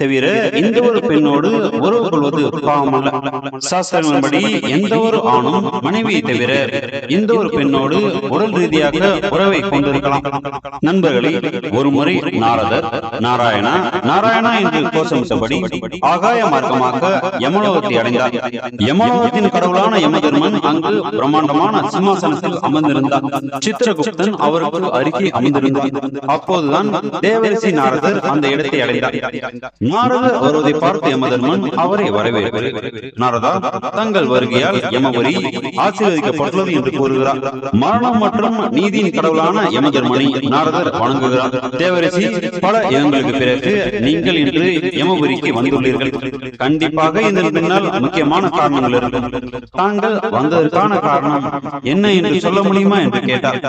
தவிர எந்த ஒரு பெண்ணோடு உறவு கொள்வது பாவமல்ல. சாஸ்திரங்களின்படி எந்த ஒரு ஆணும் மனைவியை தவிர எந்த ஒரு பெண்ணோடு உடல் ரீதியாக உறவை கொண்டிருக்கலாம். நண்பர்களே ஒரு முறை நாரதர் நாராயணா நாராயணா என்று கோஷமிட்டபடி ஆகாய மார்க்கமாக யமலோகத்தை அடைந்தார். யமலோகத்தின் கடவுளான யமதர்மன் அங்கு பிரம்மாண்டமான சிம்மாசனத்தில் அமர்ந்திருந்தார். சித்திரகுப்தன் அவருக்கு அருகே அமர்ந்திருந்தார் அப்போதுதான் தேவரிசி நாரதர் அந்த இடத்தை அடைந்தார். நாரதர் வருவதை பார்த்த யமதர்மன் அவரை வரவேற்று. நாரதா தங்கள் வருகையால் யமபுரி ஆசீர்வதிக்கப்பட்டுள்ளது என்று கூறுகிறார். மரணம் மற்றும் நீதியின் கடவுளான யமதர்மனை நாரதர் வணங்குகிறார். தேவரிசி பல யுகங்களுக்கு பிறகு நீங்கள் இன்று யமபுரிக்கு வந்துள்ளீர்கள். கண்டிப்பாக இதன் பின்னால் முக்கியமான காரணங்கள் இருக்கும். தாங்கள் வந்ததற்கான காரணம் என்ன என்று சொல்ல முடியுமா என்று கேட்டார்.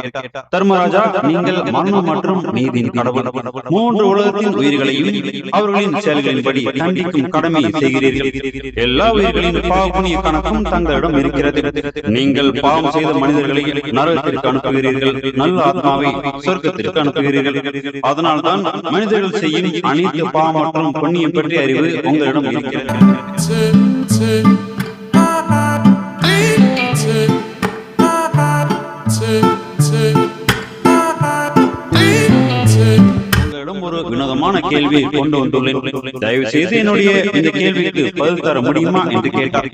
தர்மராஜா நீங்கள் மரணம் மற்றும் நீதியின் கடவுள். மூன்று உலகத்தின் உயிர்களையும் அவர்களின் செயல்களின்படி தண்டிக்கும் கடமையை செய்கிறீர்கள் எல்லா உயிர்களின் பாவ புண்ணிய கணக்கும் தங்களிடம் இருக்கிறது. நீங்கள் பாவம் செய்த மனிதர்களை நரகத்திற்கு அனுப்புகிறீர்கள். நல்ல ஆத்மாவை சொர்க்கத்திற்கு அனுப்புகிறீர்கள். அதனால்தான் மனிதர்கள் செய்யும் அனைத்து பாவம் மற்றும் புண்ணியம் பற்றி அறிவு உங்களிடம் இருக்கிறது. வினோதமான கேள்வியை கொண்டு வந்துள்ளேன். தயவு செய்து என்னுடைய இந்த கேள்விக்கு பதில் தர முடியுமா என்று கேட்டார்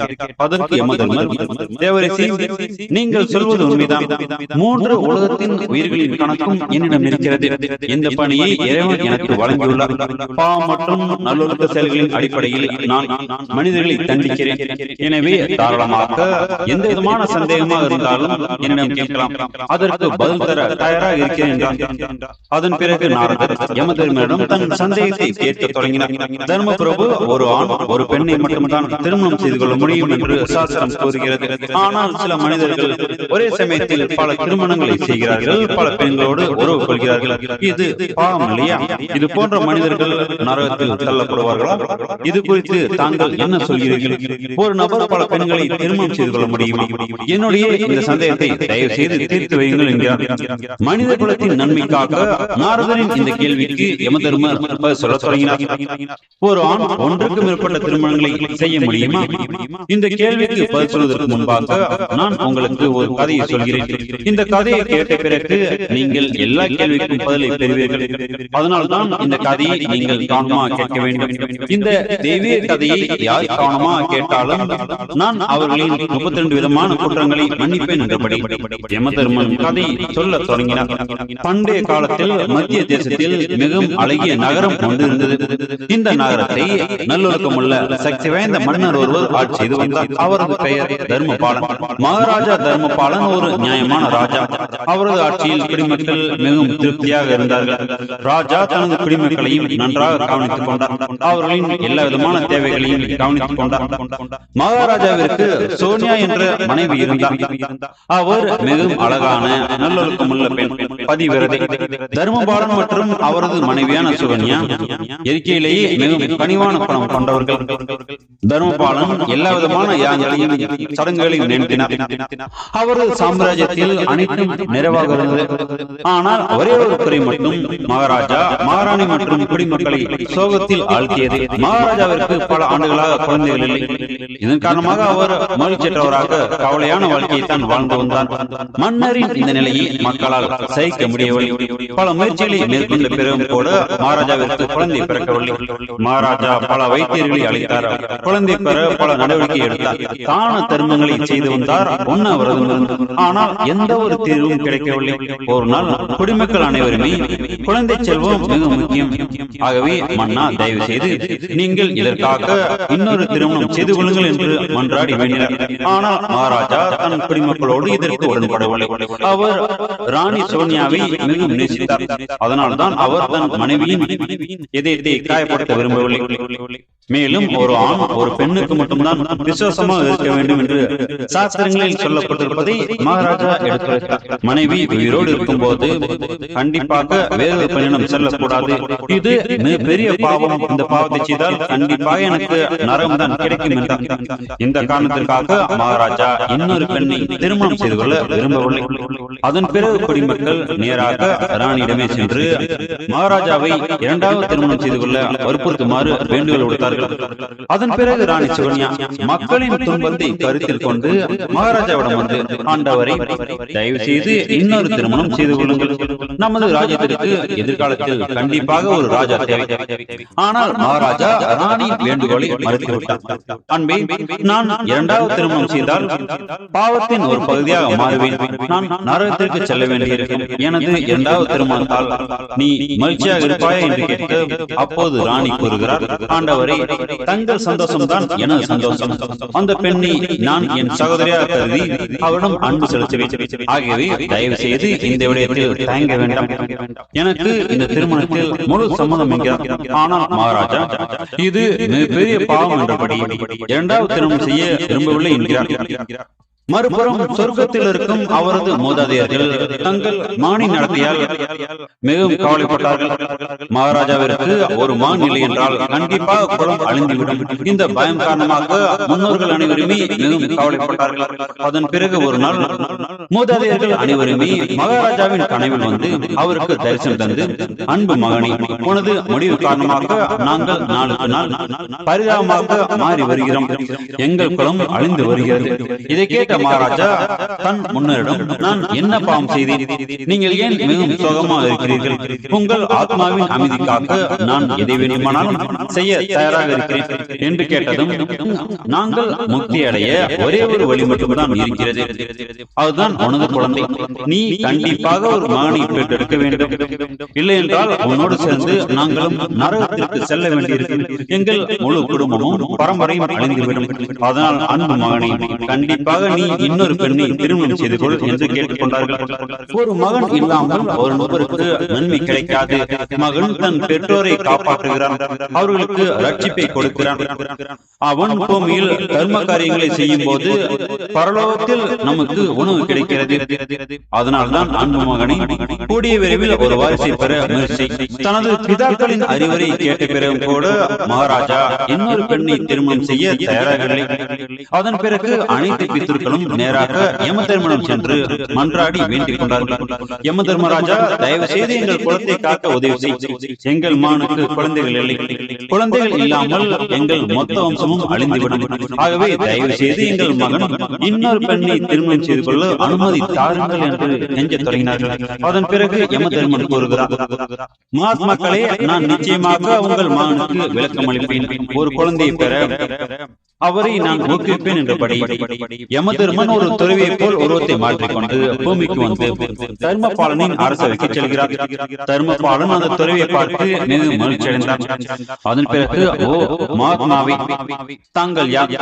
அதற்கு தேவரிசி நீங்கள் சொல்வது உண்மைதான். மூன்று உலகத்தின் உயிர்களின் கணக்கும் என்னிடம் இருக்கிறது. இந்த பணியை இறைவன் எனக்கு வழங்கியுள்ளார். பாவம் மற்றும் நல்லொழுக்க செயல்களின் அடிப்படையில் நான் மனிதர்களை தண்டிக்கிறேன். எனவே தாராளமாக எந்த விதமான சந்தேகமாக இருந்தாலும் என்னிடம் கேட்கலாம். அதற்கு பதில் தர தயாராக இருக்கிறேன் அதன் பிறகு நாரதர் யமதர்மரிடம் தன் சந்தேகத்தை கேட்க தொடங்கினார் தர்ம பிரபு ஒரு ஆண் ஒரு பெண்ணை மட்டும்தான் திருமணம் செய்து கொள்ள முடியும் என்று சாஸ்திரம் கூறுகிறது. ஆனால் சில மனிதர்கள் ஒரே சமயத்தில் பல திருமணங்களை செய்கிறார்கள் பல பெண்களோடு உறவு கொள்கிறார்கள். இது பாவம் இல்லையா? இது போன்ற மனிதர்கள் நரகத்தில் தள்ளப்படுவார்களா? இது குறித்து தாங்கள் என்ன சொல்கிறீர்கள்? ஒரு நபர் பல பெண்களை திருமணம் செய்து கொள்ள முடியுமா. என்னுடைய இந்த சந்தேகத்தை தயவு செய்து தீர்த்து வையுங்கள் என்கிறார் மனித குலத்தின் நன்மைக்காக நாரதரின் இந்த கேள்விக்கு யமதர்மர் பதில் சொல்லத் தொடங்கினார் ஒரு ஆண் ஒன்றுக்கு மேற்பட்ட திருமணங்களை செய்ய முடியுமா? இந்த கேள்விக்கு பதில் சொல்வதற்கு முன்பாக நான் உங்களுக்கு ஒரு கதையை சொல்கிறேன். இந்த கதையை கேட்ட பிறகு நீங்கள் எல்லா கேள்விக்கும் பதிலை பெறுவீர்கள். அதனால்தான் இந்த கதையை நீங்கள் கவனமாக கேட்க வேண்டும். இந்த தெய்வீக கதையை யார் கவனமாக கேட்டாலும் நான் அவர்களின் முப்பத்தி ரெண்டு விதமான குற்றங்களை மன்னிப்பேன் என்றபடி யமதர்மன் கதை சொல்ல தொடங்கினார். பண்டைய காலத்தில் மத்திய தேசத்தில் மிகவும் அழகிய நகரம் ஒன்று இருந்தது இந்த நகரத்தை நல்லொழுக்கமுள்ள சக்தி வாய்ந்த மன்னர் ஒருவர் ஆட்சி செய்து வந்தார். அவரது பெயர் தர்மபாலன். மகாராஜா தர்மபாலன் ஒரு நியாயமான ராஜா. அவரது ஆட்சியில் குடிமக்கள் மிகவும் திருப்தியாக இருந்தார்கள். ராஜா தனது குடிமக்களையும் நன்றாக கவனித்துக் கொண்டார். அவர்களின் எல்லா விதமான தேவைகளையும் கவனித்துக் கொண்டார். மகாராஜாவிற்கு சோனியா என்ற மனைவி இருந்தார். அவர் மிகவும் அழகான நல்லொழுக்கமுள்ள பெண். பதிவிரதை. தர்மபாலன் மற்றும் அவரது மனைவியான சுகன்யா இயற்கையிலேயே மிகவும் கனிவான குணம் கொண்டவர்கள். தர்மபாலன் எல்லா விதமான சடங்குகளையும் நினைத்தினார் அவரது சாம்ராஜ்யத்தில் அனைத்தும் நிறைவாக இருந்தது. ஆனால் ஒரே ஒரு துறை மட்டும் மகாராஜா மகாராணி மற்றும் குடிமக்களை சோகத்தில் ஆழ்த்தியது. மகாராஜாவிற்கு பல ஆண்டுகளாக குழந்தைகள் இல்லை. இதன் காரணமாக அவர் மகிழ்ச்சியற்றவராக கவலையான வாழ்க்கையை தான் வாழ்ந்து வந்தார் மன்னரின் இந்த நிலையை மக்களால் சகிக்க முடியவில்லை. பல முயற்சிகளை மேற்கொண்ட பிறகும் கூட மகாராஜாவிற்கு குழந்தை பிறக்கவில்லை மகாராஜா பல வைத்தியர்களை அழைத்தார். குழந்தை பெற பல நடவடிக்கை எடுத்தார். தான தர்மங்களை செய்து வந்தார். உண்ணாவிரதம் இருந்தார் ஆனால் எந்த ஒரு தீர்வும் கிடைக்கவில்லை. ஒரு நாள் குடிமக்கள் அனைவருமே குழந்தை செல்வம் மிக முக்கியம். ஆகவே மன்னா தயவு செய்து நீங்கள் இதற்காக இன்னொரு திருமணம் செய்து கொள்ளுங்கள் என்று மன்றாடி வேண்டினார். ஆனால் மகாராஜா தன் குடிமக்களோடு இதற்கு உடன்படவில்லை. அவர் ராணி சோனியாவை மிகவும் நேசித்தார். அதனால்தான் அவர் தன் மனைவியின் மனைவியின் எதை எதை காயப்படுத்த விரும்பவில்லை மேலும் ஒரு ஆண் ஒரு பெண்ணுக்கு மட்டும்தான் விசுவாசமாக இருக்க வேண்டும் என்று சாஸ்திரங்களில் சொல்லப்பட்டிருப்பதை மகாராஜா எடுத்துரைத்தார். மனைவி உயிரோடு இருக்கும் போது கண்டிப்பாக வேறு பெண்ணிடம் செல்லக்கூடாது. இது மிகப்பெரிய பாவம். இந்த பாவத்தை செய்தால் கண்டிப்பாக எனக்கு நரகம் தான் கிடைக்கும் என்றார் இந்த காரணத்திற்காக மகாராஜா இன்னொரு பெண்ணை திருமணம் செய்து கொள்ள விரும்பவில்லை. அதன் பிறகு குடிமக்கள் நேராக ராணியிடமே சென்று மகாராஜாவை இரண்டாவது திருமணம் செய்து கொள்ள வற்புறுத்துமாறு வேண்டுகோள் விடுத்தார்கள் அதன் பிறகு ராணி சுகன்யா மக்களின் துன்பத்தை கருத்தில் கொண்டு மகாராஜாவிடம் வந்து ஆண்டவரை தயவு செய்து இன்னொரு திருமணம் செய்து கொள்ளுங்கள். நமது ராஜ்யத்திற்கு எதிர்காலத்தில் கண்டிப்பாக ஒரு ராஜா தேவை. ஆனால் மகாராஜா ராணி வேண்டுகோளை மறுத்துவிட்டார். அன்பே நான் இரண்டாவது திருமணம் செய்தால் பாவத்தின் ஒரு பகுதியாக மாறுவேன். நான் நரகத்திற்கு செல்ல வேண்டியிருக்கும் எனது இரண்டாவது திருமணத்தால் நீ மகிழ்ச்சியாக இருப்பாயா என்று கேட்க அப்போது ராணி கூறுகிறார். ஆண்டவரை தங்கள் சந்தோஷம் தான் எனது சந்தோஷம். அந்த பெண்ணை நான் என் சகோதரியாக கருதி அவரிடம் அன்பு செலுத்தி ஆகியவை தயவு செய்து இந்த விடயத்தில் தயங்க வேண்டாம். எனக்கு இந்த திருமணத்தில் முழு சம்மதம் என்கிறார் ஆனால் மகாராஜா இது மிகப்பெரிய பாவம் என்றபடி இரண்டாவது திருமணம் செய்ய விரும்பவில்லை என்கிறார். மறுபுறம் சொர்க்கத்தில் இருக்கும் அவரது மூதாதையர்கள் தங்கள் மானி நடத்தையால் மிகவும் கவலைப்பட்டார்கள். மகாராஜாவிற்கு ஒரு மான் இல்லை என்றால் கண்டிப்பாக குளம் அழிந்துவிடும் இந்த பயம் காரணமாக முன்னோர்கள் அனைவருமே மிகவும் கவலைப்பட்டார்கள். அதன் பிறகு ஒரு நாள் மூதாதையர்கள் அனைவருமே மகாராஜாவின் கனவில் வந்து அவருக்கு தரிசனம் தந்து அன்பு மகனே உனது முடிவு காரணமாக நாங்கள் நாளுக்கு நாள் பரிதாபமாக மாறி வருகிறோம். எங்கள் குளம் அழிந்து வருகிறது. இதை கேட்ட மகாராஜா தன் முன்னரிடம் நான் என்ன பாவம் செய்தேன்? நீங்கள் ஏன் மிகவும் சோகமாக இருக்கிறீர்கள்? உங்கள் ஆத்மாவின் அமைதிக்காக நான் எதை வேண்டுமானாலும் செய்ய தயாராக இருக்கிறேன் என்று கேட்டதும் நாங்கள் முக்தி அடைய ஒரே ஒரு வழி மட்டும்தான் இருக்கிறது. அதுதான் உனது குழந்தை. நீ கண்டிப்பாக ஒரு மகனை பெற்றெடுக்க வேண்டும். இல்லை என்றால் உன்னோடு சேர்ந்து நாங்களும் நரகத்திற்கு செல்ல வேண்டியிருக்கிறது எங்கள் முழு குடும்பமும் பரம்பரையும் அழிந்துவிடும். அதனால் அன்பு மகனை கண்டிப்பாக நீ இன்னொரு பெண்ணை திருமணம் செய்து கொள் என்று கேட்டுக்கொண்டார்கள் ஒரு மகன் இல்லாமல் ஒரு நபருக்கு நன்மை கிடைக்காது. மகன் தன் பெற்றோரை காப்பாற்றுகிறான். அவர்களுக்கு ரட்சிப்பை கொடுக்கிறான். அவன் பூமியில் தர்ம காரியங்களை செய்யும் போது பரலோகத்தில் நமக்கு உணவு கிடைக்கிறது. அதனால்தான் அன்பு மகனை கூடிய விரைவில் ஒரு வாரிசை பெற முயற்சி தனது பிதாக்களின் அறிவுரை கேட்ட பிறகும் கூட மகாராஜா இன்னொரு பெண்ணை திருமணம் செய்ய தயாராகவில்லை அதன் பிறகு அனைத்து பித்தர்களும் நேராக யம திருமணம் சென்று மன்றாடி வேண்டிக் கொண்டார்கள். யம தர்மராஜா தயவு செய்து எங்கள் குலத்தை காக்க உதவி செய். எங்கள் மானுக்கு குழந்தைகள் இல்லை. குழந்தைகள் இல்லாமல் எங்கள் மொத்த வம்சமும் அழிந்துவிடும். ஆகவே தயவு செய்து எங்கள் மகன் இன்னொரு பெண்ணை திருமணம் செய்து கொள்ள அனுமதி தாருங்கள் என்று நெஞ்ச தொடங்கினார்கள். அதன் பிறகு யம தர்மன் கூறுகிறார் மகாத்மாக்களே நான் நிச்சயமாக உங்கள் மகனுக்கு விளக்கம் அளிப்பேன் ஒரு குழந்தையை பெற அவரை நான் ஊக்குவிப்பேன் என்றபடி யமதர்மன் ஒரு துறவியை போல் உருவத்தை மாற்றிக்கொண்டு பூமிக்கு வந்து தர்மபாலனின் அரசவைக்கு செல்கிறார். தர்மபாலன் அந்த துறவியை பார்த்து மிக மகிழ்ச்சி அடைந்தார் அதன் பிறகு ஓ மகாத்மாவை தாங்கள் யார்?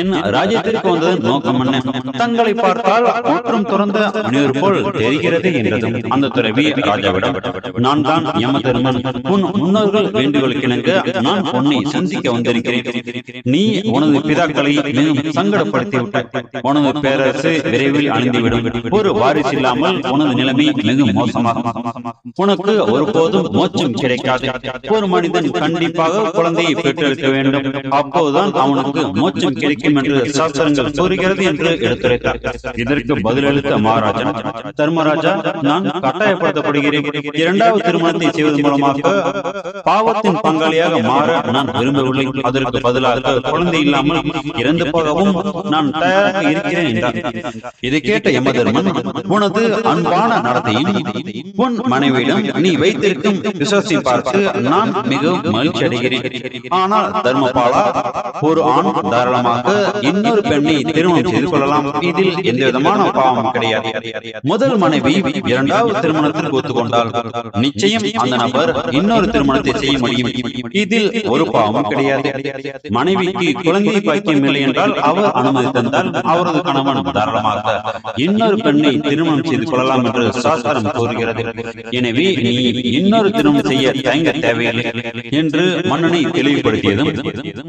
என் ராஜ்யத்திற்கு வந்ததன் நோக்கம் என்ன? தங்களை பார்த்தால் மாற்றம் துறந்த அனைவர் போல் தெரிகிறது என்றதும் அந்த துறவி ராஜாவிடம் நான் தான் யமதர்மன் உன் முன்னோர்கள் வேண்டுகோளுக்கிணங்க நான் உன்னை சந்திக்க வந்திருக்கிறேன். நீ உனது பிதாக்களை மிகவும் சங்கடப்படுத்தி விட்டாய் உனது பேரரசு விரைவில் அழிந்துவிடும். ஒரு வாரிசு இல்லாமல் உனது நிலைமை மிகவும் மோசமாகும். உனக்கு ஒருபோதும் மோச்சம் கிடைக்காது. ஒரு மனிதன் கண்டிப்பாக குழந்தையை பெற்றெடுக்க வேண்டும். அப்போதுதான் அவனுக்கு மோச்சம் கிடைக்கும் என்று சாஸ்திரங்கள் கூறுகிறது என்று எடுத்துரைத்தார் இதற்கு பதிலளித்த மகாராஜா தர்மராஜா நான் கட்டாயப்படுத்தப்படுகிறேன். இரண்டாவது திருமணத்தை செய்வதன் மூலமாக பாவத்தின் பங்காளியாக மாற நான் விரும்பவில்லை. அதற்கு பதிலாக குழந்தை இல்லாமல் இறந்து போகவும் நான் தயாராக இருக்கிறேன் என்றார் இதை கேட்ட யமதர்மன் உனது அன்பான நடத்தையும் உன் மனைவியிடம் நீ வைத்திருக்கும் விசுவாசி பார்த்து நான் மிகவும் மகிழ்ச்சி அடைகிறேன் ஆனால் தர்மபாலா ஒரு ஆண் தாராளமாக இன்னொரு பெண்ணை திருமணம் செய்து கொள்ளலாம். இதில் எந்த விதமான பாவம் கிடையாது. முதல் மனைவி இரண்டாவது திருமணத்திற்கு ஒத்துக்கொண்டால் நிச்சயம் அந்த நபர் இன்னொரு திருமணத்தை செய்ய முடியும். இதில் ஒரு பாவம் கிடையாது. மனைவிக்கு குழந்தை குழந்தை பாக்கியம் இல்லை என்றால் அவர் அனுமதி தந்தால் அவரது கணவன் தாராளமாக இன்னொரு பெண்ணை திருமணம் செய்து கொள்ளலாம் என்று சாஸ்திரம் கூறுகிறது. எனவே நீ இன்னொரு திருமணம் செய்ய தயங்க தேவையில்லை என்று மன்னனை தெளிவுபடுத்தியதும்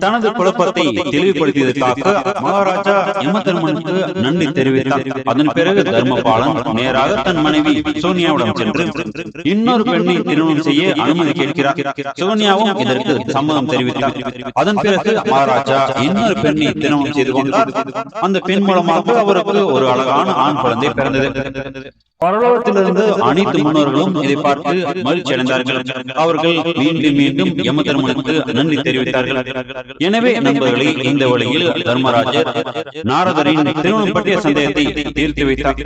தனது குழப்பத்தை தெளிவுபடுத்தியதற்காக மகாராஜா யமதர்மனுக்கு நன்றி தெரிவித்தார் அதன் பிறகு தர்மபாலன் நேராக தன் மனைவி சோனியாவிடம் சென்று இன்னொரு பெண்ணை திருமணம் செய்ய அனுமதி கேட்கிறார். சோனியாவும் இதற்கு சம்மதம் தெரிவித்தார் அதன் பிறகு மகாராஜா இன்னொரு பெண்ணை திருமணம் செய்து கொண்டார். அந்த பெண் மூலமாக அவருக்கு ஒரு அழகான ஆண் குழந்தை பிறந்தது. பரலோகத்திலிருந்து அனைத்து முன்னோர்களும் இதை பார்த்து மகிழ்ச்சி அடைந்தார்கள் அவர்கள் மீண்டும் மீண்டும் யம தர்மனுக்கு நன்றி தெரிவித்தார்கள். எனவே நண்பர்களே இந்த வழியில் தர்மராஜர் நாரதரின் திருமணம் பற்றிய சந்தேகத்தை தீர்த்து வைத்தார்.